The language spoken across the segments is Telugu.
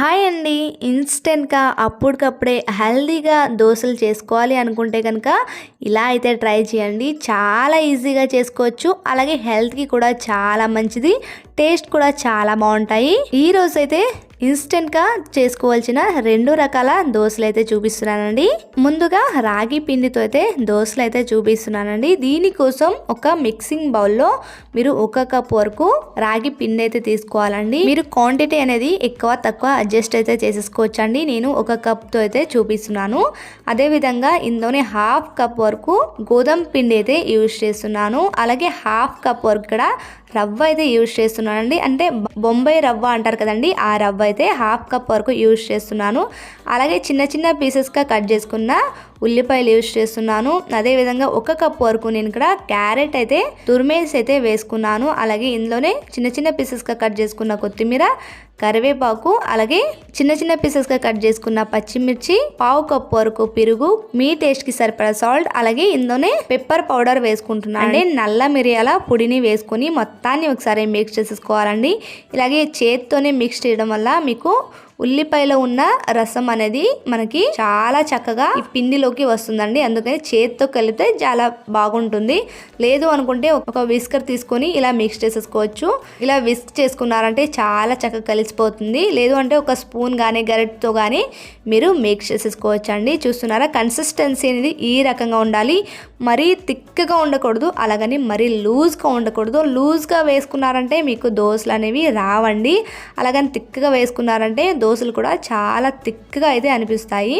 హాయ్ అండి. ఇన్స్టెంట్గా అప్పటికప్పుడే హెల్దీగా దోశలు చేసుకోవాలి అనుకుంటే కనుక ఇలా అయితే ట్రై చేయండి. చాలా ఈజీగా చేసుకోవచ్చు. అలాగే హెల్త్కి కూడా చాలా మంచిది. టేస్ట్ కూడా చాలా బాగుంటాయి. ఈ రోజు అయితే ఇన్స్టెంట్గా చేసుకోవాల్సిన రెండు రకాల దోశలు అయితే చూపిస్తున్నానండి. ముందుగా రాగి పిండితో అయితే దోశలు అయితే చూపిస్తున్నానండి దీనికోసం ఒక మిక్సింగ్ బౌల్లో మీరు ఒక కప్ వరకు రాగి పిండి అయితే తీసుకోవాలండి. మీరు క్వాంటిటీ అనేది ఎక్కువ తక్కువ అడ్జస్ట్ అయితే చేసేసుకోవచ్చండి. నేను ఒక కప్తో అయితే చూపిస్తున్నాను. అదేవిధంగా ఇందులోనే హాఫ్ కప్ వరకు గోధుమ పిండి అయితే యూజ్ చేస్తున్నాను. అలాగే హాఫ్ కప్ వరకు ఇక్కడ రవ్వ అయితే యూజ్ చేస్తున్నానండి. అంటే బొంబాయి రవ్వ అంటారు కదండి ఆ రవ్వ అయితే హాఫ్ కప్ వరకు యూజ్ చేస్తున్నాను. అలాగే చిన్న చిన్న పీసెస్గా కట్ చేసుకున్న ఉల్లిపాయలు యూజ్ చేస్తున్నాను. అదేవిధంగా ఒక కప్ వరకు నేను ఇక్కడ క్యారెట్ అయితే తురిమేసి అయితే వేసుకున్నాను. అలాగే ఇందులోనే చిన్న చిన్న పీసెస్గా కట్ చేసుకున్న కొత్తిమీర కరివేపాకు అలాగే చిన్న చిన్న పీసెస్గా కట్ చేసుకున్న పచ్చిమిర్చి పావు కప్పు వరకు పెరుగు మీ టేస్ట్కి సరిపడా సాల్ట్ అలాగే ఇందులోనే పెప్పర్ పౌడర్ వేసుకుంటున్నాను. అంటే నల్ల మిరియాల పొడిని వేసుకుని మొత్తాన్ని ఒకసారి మిక్స్ చేసేసుకోవాలండి. ఇలాగే చేతితోనే మిక్స్ చేయడం వల్ల మీకు ఉల్లిపాయలో ఉన్న రసం అనేది మనకి చాలా చక్కగా ఈ పిండిలోకి వస్తుందండి. అందుకని చేతితో కలిపితే చాలా బాగుంటుంది. లేదు అనుకుంటే ఒక విస్కర్ తీసుకొని ఇలా మిక్స్ చేసేసుకోవచ్చు. ఇలా విస్క్ చేసుకున్నారంటే చాలా చక్కగా కలిసిపోతుంది. లేదు అంటే ఒక స్పూన్ కానీ గరిటతో కానీ మీరు మిక్స్ చేసేసుకోవచ్చు అండి చూస్తున్నారా? కన్సిస్టెన్సీ అనేది ఈ రకంగా ఉండాలి. మరీ థిక్గా ఉండకూడదు. అలాగని మరీ లూజ్గా ఉండకూడదు. లూజ్గా వేసుకున్నారంటే మీకు దోశలు అనేవి రావండి. అలాగని థిక్గా వేసుకున్నారంటే దోశలు కూడా చాలా థిక్గా అయితే అనిపిస్తాయి.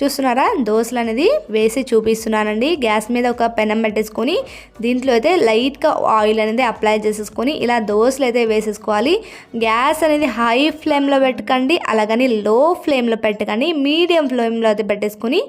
చూస్తున్నారా? దోశలు అనేది వేసి చూపిస్తున్నానండి. గ్యాస్ మీద ఒక పెనం పెట్టేసుకొని దీంట్లో అయితే లైట్గా ఆయిల్ అనేది అప్లై చేసేసుకొని ఇలా దోశలు అయితే వేసేసుకోవాలి. గ్యాస్ అనేది హై ఫ్లేమ్లో పెట్టకండి అలాగని లో ఫ్లేమ్లో పెట్టకండి మీడియం ఫ్లేమ్లో అయితే పెట్టేసుకొని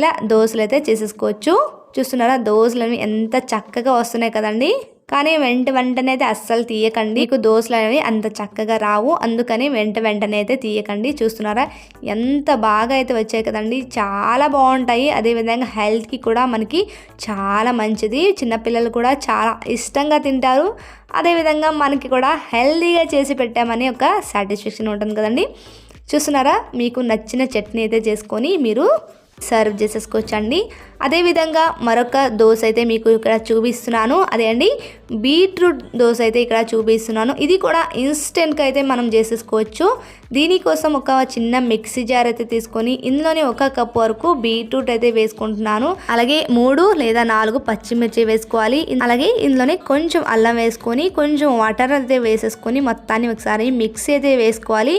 ఇలా దోశలు అయితే చేసేసుకోవచ్చు. చూస్తున్నారా? దోశలు ఎంత చక్కగా వస్తున్నాయి కదండి. కానీ వెంట వెంటనే అయితే అస్సలు తీయకండి. మీకు దోశలు అనేవి అంత చక్కగా రావు. అందుకని వెంట వెంటనే అయితే తీయకండి. చూస్తున్నారా? ఎంత బాగా అయితే వచ్చాయి కదండి. చాలా బాగుంటాయి. అదేవిధంగా హెల్త్కి కూడా మనకి చాలా మంచిది. చిన్నపిల్లలు కూడా చాలా ఇష్టంగా తింటారు. అదేవిధంగా మనకి కూడా హెల్తీగా చేసి పెట్టామని ఒక సాటిస్ఫాక్షన్ ఉంటుంది కదండి. చూస్తున్నారా? మీకు నచ్చిన చట్నీ అయితే చేసుకొని మీరు సర్వ్ చేసేసుకోవచ్చండి. అదేవిధంగా మరొక దోశ అయితే మీకు ఇక్కడ చూపిస్తున్నాను. అదే అండి బీట్రూట్ దోశ అయితే ఇక్కడ చూపిస్తున్నాను. ఇది కూడా ఇన్స్టెంట్గా అయితే మనం చేసేసుకోవచ్చు. దీనికోసం ఒక చిన్న మిక్సీ జార్ అయితే తీసుకొని ఇందులోనే ఒక కప్ వరకు బీట్రూట్ అయితే వేసుకుంటున్నాను. అలాగే మూడు లేదా నాలుగు పచ్చిమిర్చి వేసుకోవాలి. అలాగే ఇందులోనే కొంచెం అల్లం వేసుకొని కొంచెం వాటర్ అయితే వేసేసుకొని మొత్తాన్ని ఒకసారి మిక్సీ అయితే వేసుకోవాలి.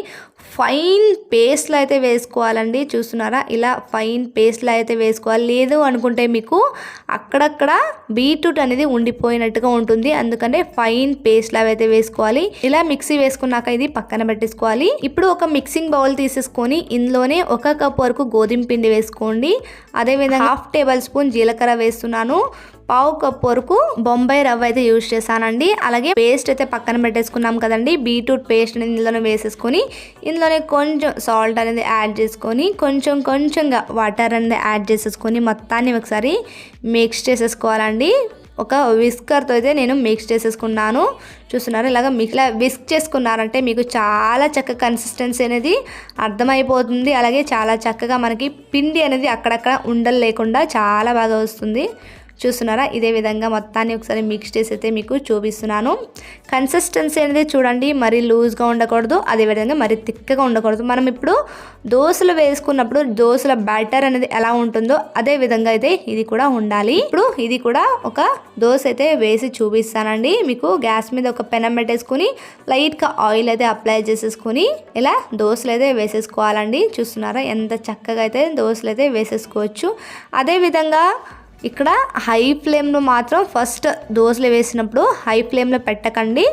ఫైన్ పేస్ట్లో అయితే వేసుకోవాలండి చూస్తున్నారా? ఇలా ఫైన్ పేస్ట్లో అయితే వేసుకోవాలి. లేదు అనుకుంటే మీకు అక్కడక్కడ బీట్రూట్ అనేది ఉండిపోయినట్టుగా ఉంటుంది. అందుకనే ఫైన్ పేస్ట్ అయితే వేసుకోవాలి. ఇలా మిక్సీ వేసుకున్నాక ఇది పక్కన పెట్టేసుకోవాలి. ఇప్పుడు ఒక మిక్సింగ్ బౌల్ తీసేసుకొని ఇందులోనే ఒక కప్ వరకు గోధుమ పిండి వేసుకోండి. అదేవిధంగా హాఫ్ టేబుల్ స్పూన్ జీలకర్ర వేస్తున్నాను. పావు కప్ వరకు బొంబాయి రవ్వ అయితే యూజ్ చేశానండి. అలాగే పేస్ట్ అయితే పక్కన పెట్టేసుకున్నాం కదండి. బీట్రూట్ పేస్ట్ అనేది ఇందులోనే వేసేసుకొని ఇందులోనే కొంచెం సాల్ట్ అనేది యాడ్ చేసుకొని కొంచెం కొంచెంగా వాటర్ అనేది యాడ్ చేసేసుకొని మొత్తాన్ని ఒకసారి మిక్స్ చేసేసుకోవాలండి. ఒక విస్కర్తో అయితే నేను మిక్స్ చేసేసుకున్నాను. చూస్తున్నారు ఇలాగ మిక్ ఇలా విస్క్ చేసుకున్నారంటే మీకు చాలా చక్కగా కన్సిస్టెన్సీ అనేది అర్థమైపోతుంది. అలాగే చాలా చక్కగా మనకి పిండి అనేది అక్కడక్కడ ఉండలు లేకుండా చాలా బాగా వస్తుంది. చూస్తున్నారా? ఇదే విధంగా మొత్తాన్ని ఒకసారి మిక్స్ చేసి అయితే మీకు చూపిస్తున్నాను. కన్సిస్టెన్సీ అనేది చూడండి మరీ లూజ్గా ఉండకూడదు అదేవిధంగా మరీ తిక్కగా ఉండకూడదు. మనం ఇప్పుడు దోశలు వేసుకున్నప్పుడు దోశల బ్యాటర్ అనేది ఎలా ఉంటుందో అదే విధంగా అయితే ఇది కూడా ఉండాలి. ఇప్పుడు ఇది కూడా ఒక దోశ అయితే వేసి చూపిస్తానండి. మీకు గ్యాస్ మీద ఒక పెనం పెట్టేసుకుని లైట్గా ఆయిల్ అయితే అప్లై చేసేసుకుని ఇలా దోశలు అయితే వేసేసుకోవాలండి. చూస్తున్నారా? ఎంత చక్కగా అయితే దోశలు అయితే వేసేసుకోవచ్చు. అదేవిధంగా ఇక్కడ హై ఫ్లేమ్లో మాత్రం ఫస్ట్ దోశలు వేసినప్పుడు హై ఫ్లేమ్లో పెట్టకండి.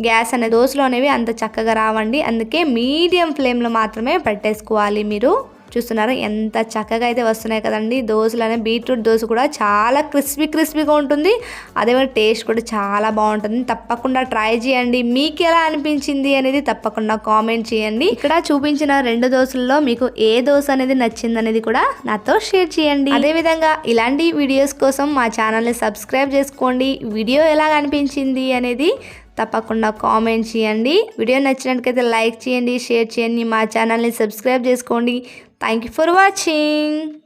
గ్యాస్ అనే దోశలు అనేవి అంత చక్కగా రావండి. అందుకే మీడియం ఫ్లేమ్లో మాత్రమే పెట్టేసుకోవాలి మీరు. చూస్తున్నారు? ఎంత చక్కగా అయితే వస్తున్నాయి కదండి. దోశలు అనే బీట్రూట్ దోశ కూడా చాలా క్రిస్పీ క్రిస్పీగా ఉంటుంది. అదే టేస్ట్ కూడా చాలా బాగుంటుంది. తప్పకుండా ట్రై చేయండి. మీకు ఎలా అనిపించింది అనేది తప్పకుండా కామెంట్ చేయండి. ఇక్కడ చూపించిన రెండు దోశల్లో మీకు ఏ దోశ అనేది నచ్చింది అనేది కూడా నాతో షేర్ చేయండి. అదేవిధంగా ఇలాంటి వీడియోస్ కోసం మా ఛానల్ని సబ్స్క్రైబ్ చేసుకోండి. వీడియో ఎలా అనిపించింది అనేది తప్పకుండా కామెంట్ చేయండి. వీడియో నచ్చినట్టుకైతే లైక్ చేయండి షేర్ చేయండి. మా ఛానల్ని సబ్స్క్రైబ్ చేసుకోండి. Thank you for watching